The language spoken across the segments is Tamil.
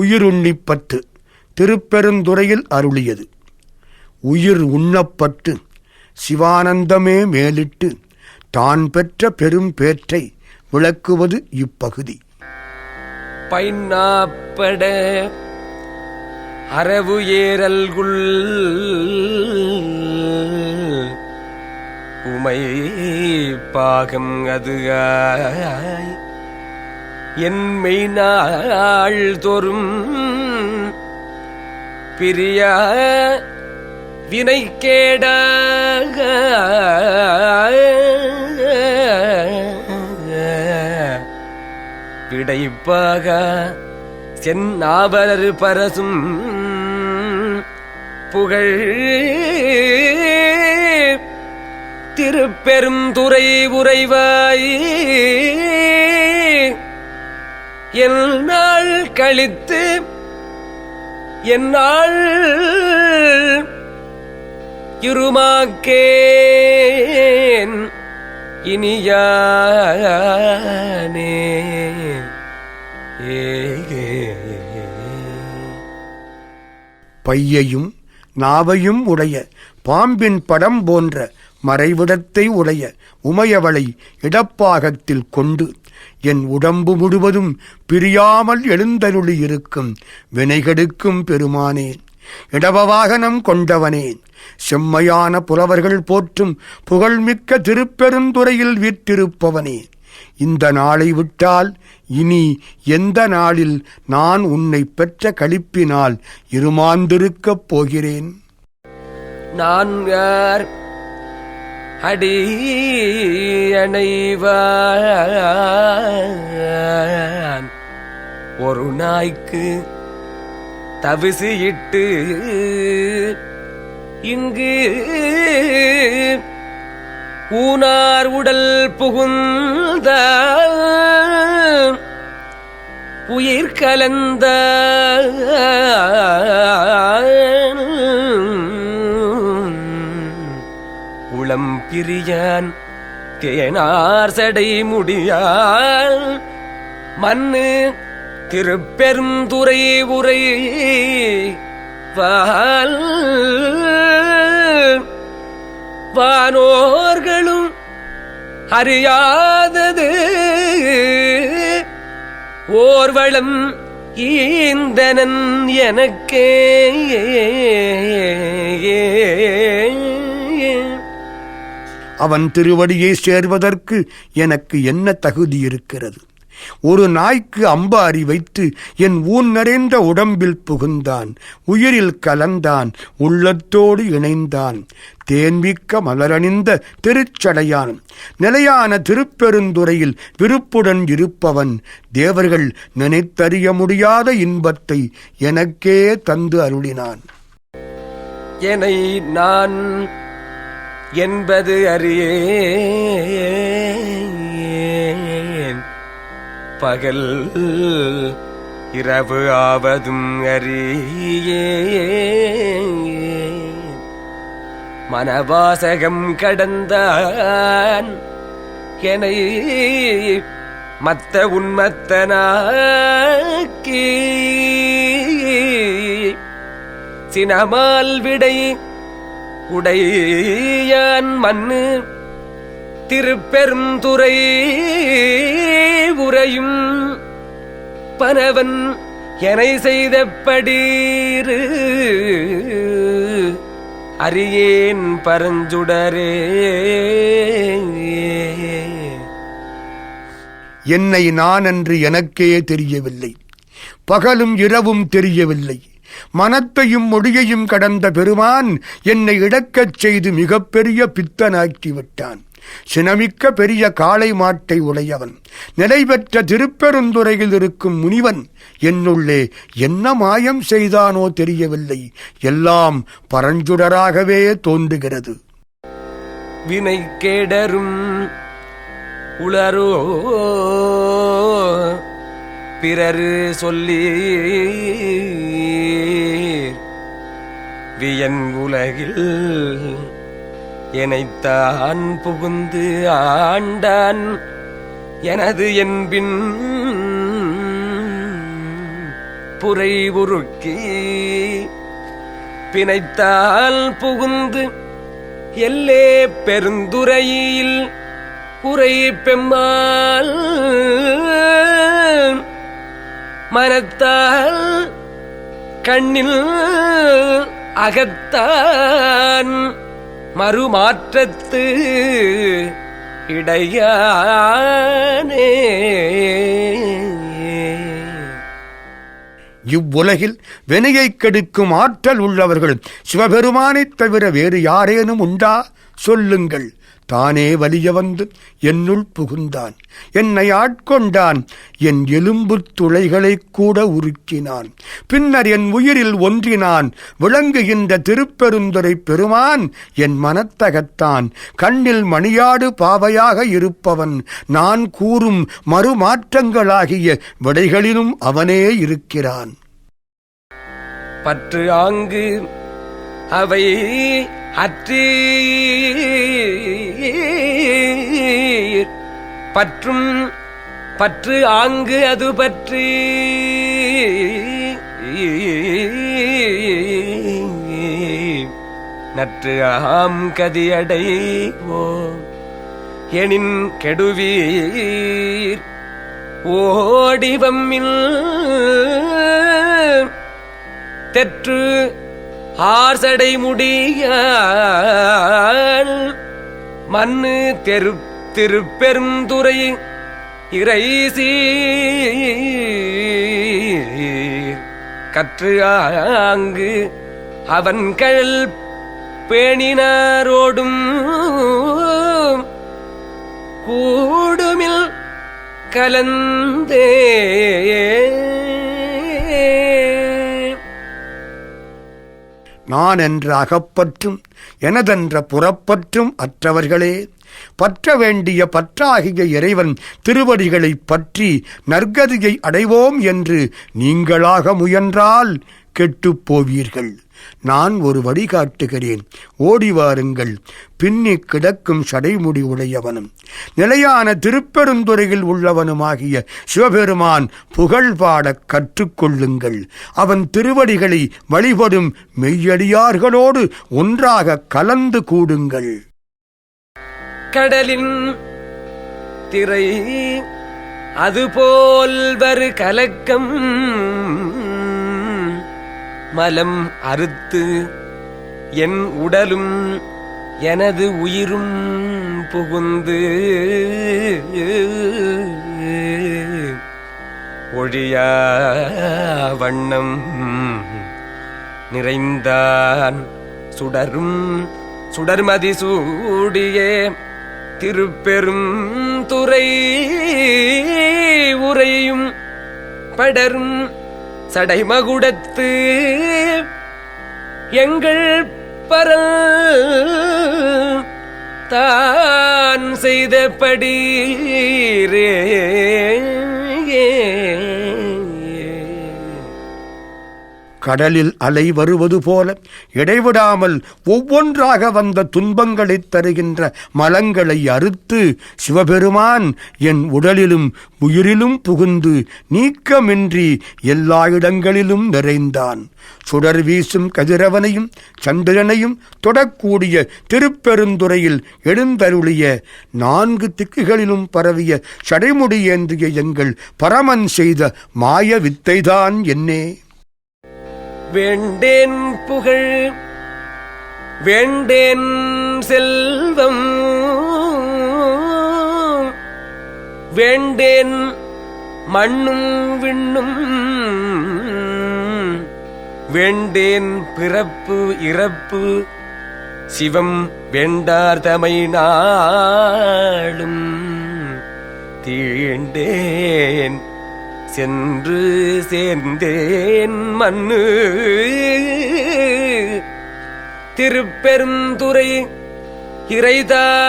உயிருண்ணிப்பட்டு திருப்பெருந்துறையில் அருளியது. உயிர் உண்ணப்பட்டு சிவானந்தமே மேலிட்டு தான் பெற்ற பெரும் பேற்றை விளக்குவது இப்பகுதி. பைன்னாப்பட அரவு ஏறல்குள் உமை பாகம் அதுகாய் என் மெய்நாள் தோறும் பிரிய வினைக்கேடாக விடைப்பாக சென்னாவலர் பரசும் புகழ் திருப்பெரும் துறை உறைவாய் என் நாள் கழித்து என் நாள் இருமாக்கேன் இனியானே. பையையும் நாவையும் உடைய பாம்பின் படம் போன்ற மறைவிடத்தை உடைய உமையவளை இடப்பாகத்தில் கொண்டு என் உடம்பு முழுவதும் பிரியாமல் எழுந்தருளி இருக்கும். வினைகெடுக்கும் பெருமானேன் இடவவாகனம் கொண்டவனேன் செம்மையான புலவர்கள் போற்றும் புகழ்மிக்க திருப்பெருந்துறையில் வீற்றிருப்பவனே இந்த நாளை விட்டால் இனி எந்த நாளில் நான் உன்னை பெற்ற களிப்பினால் இருமாந்திருக்கப் போகிறேன். நான் யார் அடி அணைவான் ஒரு நாய்க்கு தவிசு இட்டு இங்கு ஊனார் உடல் புகுந்த உயிர் கலந்த உளம் பிரியான் கேனார் சடை முடியால். மண்ணு திருப்பெருந்துரை உரை வால் வானோர்களும் அறியாதது. ஓர்வளம் ஈந்தனன் எனக்கே. ஏ அவன் திருவடியை சேர்வதற்கு எனக்கு என்ன தகுதி இருக்கிறது? ஒரு நாய்க்கு அம்பாரி வைத்து என் ஊன் நிறைந்த உடம்பில் புகுந்தான் உயிரில் கலந்தான் உள்ளத்தோடு இணைந்தான். தேன்மிக்க மலரணிந்த திருச்சடையான் நிலையான திருப்பெருந்துறையில் விருப்புடன் இருப்பவன். தேவர்கள் நினைத்தறிய முடியாத இன்பத்தை எனக்கே தந்து அருளினான். எனை நான் என்பது அறியேன். பகல் இரவு ஆவதும் அறியேன். மனவாசகம் கடந்தான் என மத்த உன்மத்தனாக்கி. சினமால் விடை உடையான் மண்ணு திருப்பெருந்துறை உரையும் பனவன் என செய்த படீரு பரஞ்சுடரே. என்னை நான் என்று எனக்கே தெரியவில்லை. பகலும் இரவும் தெரியவில்லை. மனத்தையும் மொழியையும் கடந்த பெருமான் என்னை இழக்கச் செய்து மிகப்பெரிய பித்தனாக்கி விட்டான் சினமிக்க பெரிய காளை மாட்டை உடையவன். நிலை பெற்ற திருப்பெருந்துறையில் இருக்கும் முனிவன் என்னுள்ளே என்ன மாயம் செய்தானோ தெரியவில்லை. எல்லாம் பரஞ்சுடராகவே தோன்றுகிறது. வினை கேடரும் உளரோ பிறரு சொல்லி வியன் உலகில் எனைத்தான் புகுந்து ஆண்டான் எனது என்பின் புரை உருக்கி பிணைத்தால் புகுந்து எல்லே பெருந்துரையில் உரை பெம்மாள் மனத்தால் கண்ணில் அகத்தான் மறுமாற்றத்து இடையானே. இவ்வுலகில் வினையை கெடுக்கும் ஆற்றல் உள்ளவர்கள் சிவபெருமானைத் தவிர வேறு யாரேனும் உண்டா? சொல்லுங்கள். தானே வலிய வந்து என்னுள் புகுந்தான். என்னை ஆட்கொண்டான். என் எலும்புத் துளைகளைக் கூட உருக்கினான். பின்னர் என் உயிரில் ஒன்றினான். விளங்குகின்ற திருப்பெருந்துரை பெருமான் என் மனத்தகத்தான் கண்ணில் மணியாடு பாவையாக இருப்பவன். நான் கூறும் மறுமாற்றங்களாகிய விடைகளிலும் அவனே இருக்கிறான். பற்று ஆங்கு அவை அற்றே பற்றும் பற்று ஆங்கு அது பற்றி. நற்று ஆம் கதியடைவோம். எனின் கெடுவீர் ஓடிவம்மில். தெற்று ஆர்சடை முடிய மண்ணு தெரு திருப்பெருந்துறை இறைசி கற்று ஆங்கு அவன் கழல் பேணினாரோடும் கூடுமில் கலந்தே. நான் என்ற அகப்பற்றும் எனதென்ற புறப்பற்றும் அற்றவர்களே பற்ற வேண்டிய பற்றாகிய இறைவன் திருவடிகளைப் பற்றி நற்கதியை அடைவோம் என்று நீங்களாக முயன்றால் கெட்டுப் போவீர்கள். நான் ஒரு வழிகாட்டுகிறேன் ஓடி வாருங்கள். பின்னி கிடக்கும் சடைமுடி உடையவனும் நிலையான திருப்பெருந்துறையில் உள்ளவனுமாகிய சிவபெருமான் புகழ் பாடக் கற்றுக்கொள்ளுங்கள். அவன் திருவடிகளை வழிபடும் மெய்யடியார்களோடு ஒன்றாக கலந்து கூடுங்கள். கடலின் திரை அதுபோல் வரு கலக்கம். மலம் அறுத்து என் உடலும் எனது உயிரும் புகுந்து ஒழியா வண்ணம் நிறைந்தான் சுடரும் சுடர்மதி சூடியே திருப்பெரும் துறை உரையும் படரும் சடைமகுடத்து எங்கள் பரல் தான் செய்த படீரே கடலில் அலை வருவது போல இடைவிடாமல் ஒவ்வொன்றாக வந்த துன்பங்களைத் தருகின்ற மலங்களை அறுத்து சிவபெருமான் என் உடலிலும் உயிரிலும் புகுந்து நீக்கமின்றி எல்லா இடங்களிலும் நிறைந்தான். சுடர் வீசும் கதிரவனையும் சந்திரனையும் தொடக்கூடிய திருப்பெருந்துறையில் எழுந்தருளிய நான்கு திக்குகளிலும் பரவிய சடைமுடி ஏந்திய எங்கள் பரமன் செய்த மாய வித்தைதான் என்னே. வேண்டேன் புகழ் வேண்டேன் செல்வம் வேண்டேன் மண்ணும் விண்ணும் வேண்டேன் பிறப்பு இறப்பு சிவம் வேண்டார் தமை நாளும் தீண்டேன் சென்று சேர்ந்தேன் மண்ணு. திருப்பெருந்துறை இறைதாள்.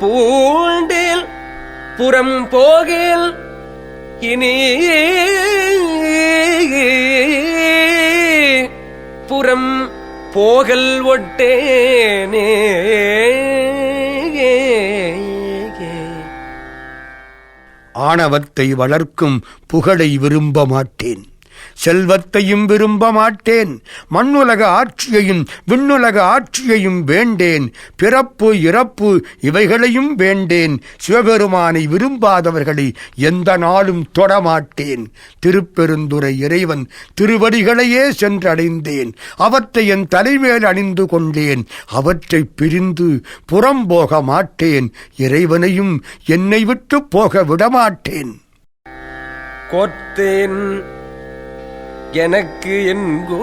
பூண்டில் புறம் போகில் இனி. புறம் போகல் ஒட்டேனே. ஆணவத்தை வளர்க்கும் புகழை விரும்ப மாட்டேன். செல்வத்தையும் விரும்ப மாட்டேன் மண்ணுலக ஆட்சியையும் விண்ணுலக ஆட்சியையும் வேண்டேன். பிறப்பு இறப்பு இவைகளையும் வேண்டேன். சிவபெருமானை விரும்பாதவர்களை எந்த நாளும் தொடமாட்டேன். திருப்பெருந்துரை இறைவன் திருவடிகளையே சென்றடைந்தேன். அவற்றை என் தலைமேல் அணிந்து கொண்டேன். அவற்றை பிரிந்து புறம் போக மாட்டேன். இறைவனையும் என்னை விட்டு போக விடமாட்டேன். கோத்தேன் எனக்கு என்கோ.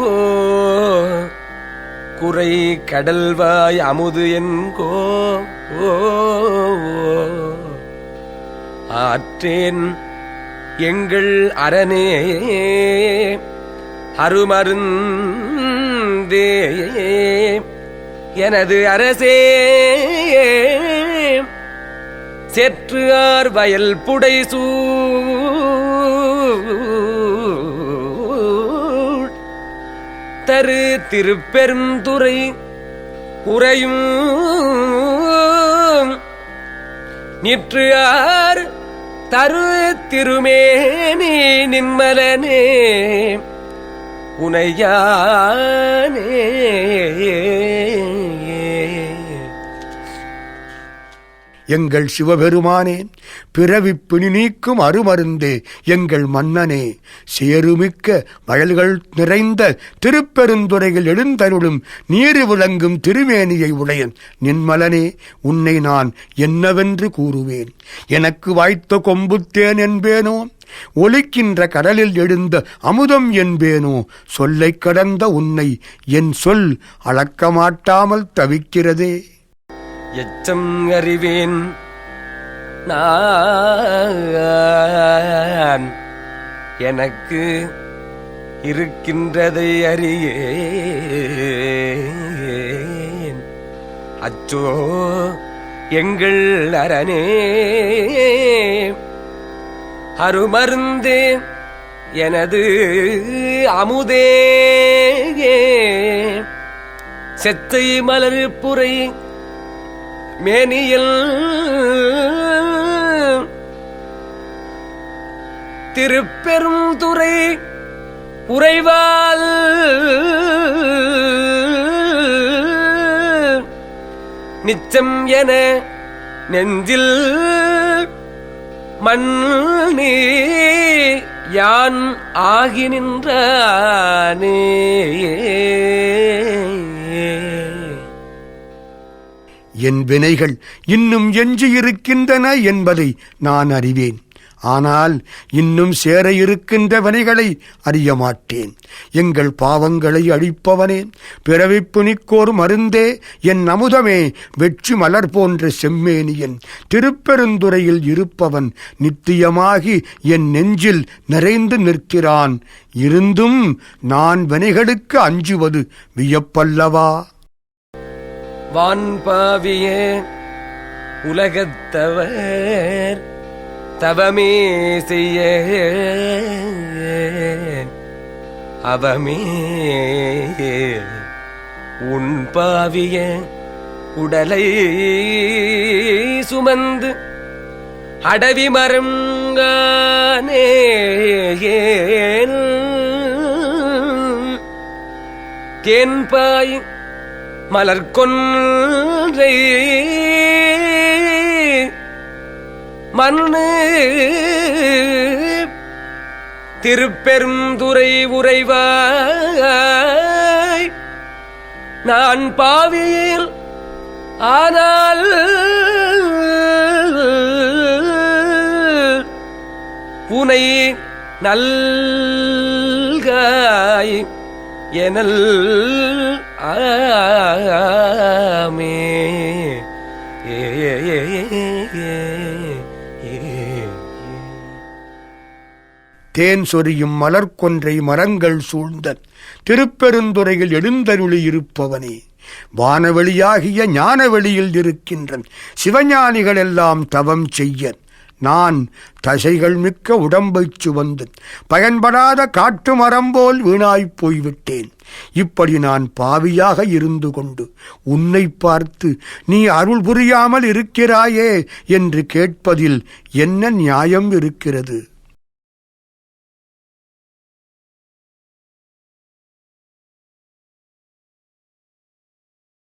குறை கடல்வாய் அமுது என்கோ. ஆற்றேன் எங்கள் அரணே. அருமருந்தே. எனது அரசே. செற்று ஆர் வயல் புடைசூ. தரு திருப்பெருந்துறை குறையும். நிற்று ஆர் தரு திருமேனி நிம்மலனே உனையானே. எங்கள் சிவபெருமானே பிறவி பிணி நீக்கும் அருமருந்தே எங்கள் மன்னனே சேருமிக்க வயல்கள் நிறைந்த திருப்பெருந்துறையில் எழுந்தருளும் நீரு விளங்கும் திருமேனியை உடையன் நின்மலனே உன்னை நான் என்னவென்று கூறுவேன். எனக்கு வாய்த்த கொம்புத்தேன் என்பேனோ? ஒலிக்கின்ற கடலில் எழுந்த அமுதம் என்பேனோ? சொல்லைக் கடந்த உன்னை என் சொல் அளக்க மாட்டாமல் தவிக்கிறதே. எச்சம் அறிவேன். நான் எனக்கு இருக்கின்றதை அறியேன். அச்சோ எங்கள் அரணே அருமருந்தே எனது அமுதே. செத்தை மலர் புரை மேனியில் திருப்பெரும் துறை உறைவால் நிச்சம் என நெஞ்சில் மண் யான் ஆகி நின்றானே என் வினைகள் இன்னும் எஞ்சியிருக்கின்றன என்பதை நான் அறிவேன். ஆனால் இன்னும் சேர இருக்கின்ற வினைகளை அறிய மாட்டேன் எங்கள் பாவங்களை அழிப்பவனே பிறவி புனிக்கோர் மருந்தே என் அமுதமே வெற்றி மலர் போன்ற செம்மேனியன் திருப்பெருந்துறையில் இருப்பவன் நித்தியமாகி என் நெஞ்சில் நிறைந்து நிற்கிறான். இருந்தும் நான் வினைகளுக்கு அஞ்சுவது வியப்பல்லவா? வான்பாவியே உலகத்தவர் தவமே செய்ய. அவமே உன் பாவிய உடலை சுமந்து அடவி மரங்கானே கேன்பாயின் மலர்கொன்றை. மண்ணு. திருப்பெருந்துரை உறைவாய். நான் பாவியில் ஆனால் பூனை நல்காய். எனல் ஆமே. தேன் சொரியும் மலர்கொன்றை மரங்கள் சூழ்ந்த திருப்பெருந்துறையில் எழுந்தருளி இருப்பவனே. வானவெளியாகிய ஞானவெளியில் இருக்கின்றன். சிவஞானிகள் எல்லாம் தவம் செய்ய நான் தசைகள் மிக்க உடம்பைச் சுவந்து பயன்படாத காட்டு மரம் போல் வீணாய்ப் போய்விட்டேன். இப்படி நான் பாவியாக இருந்து கொண்டு உன்னை பார்த்து நீ அருள் புரியாமல் இருக்கிறாயே என்று கேட்பதில் என்ன நியாயம் இருக்கிறது?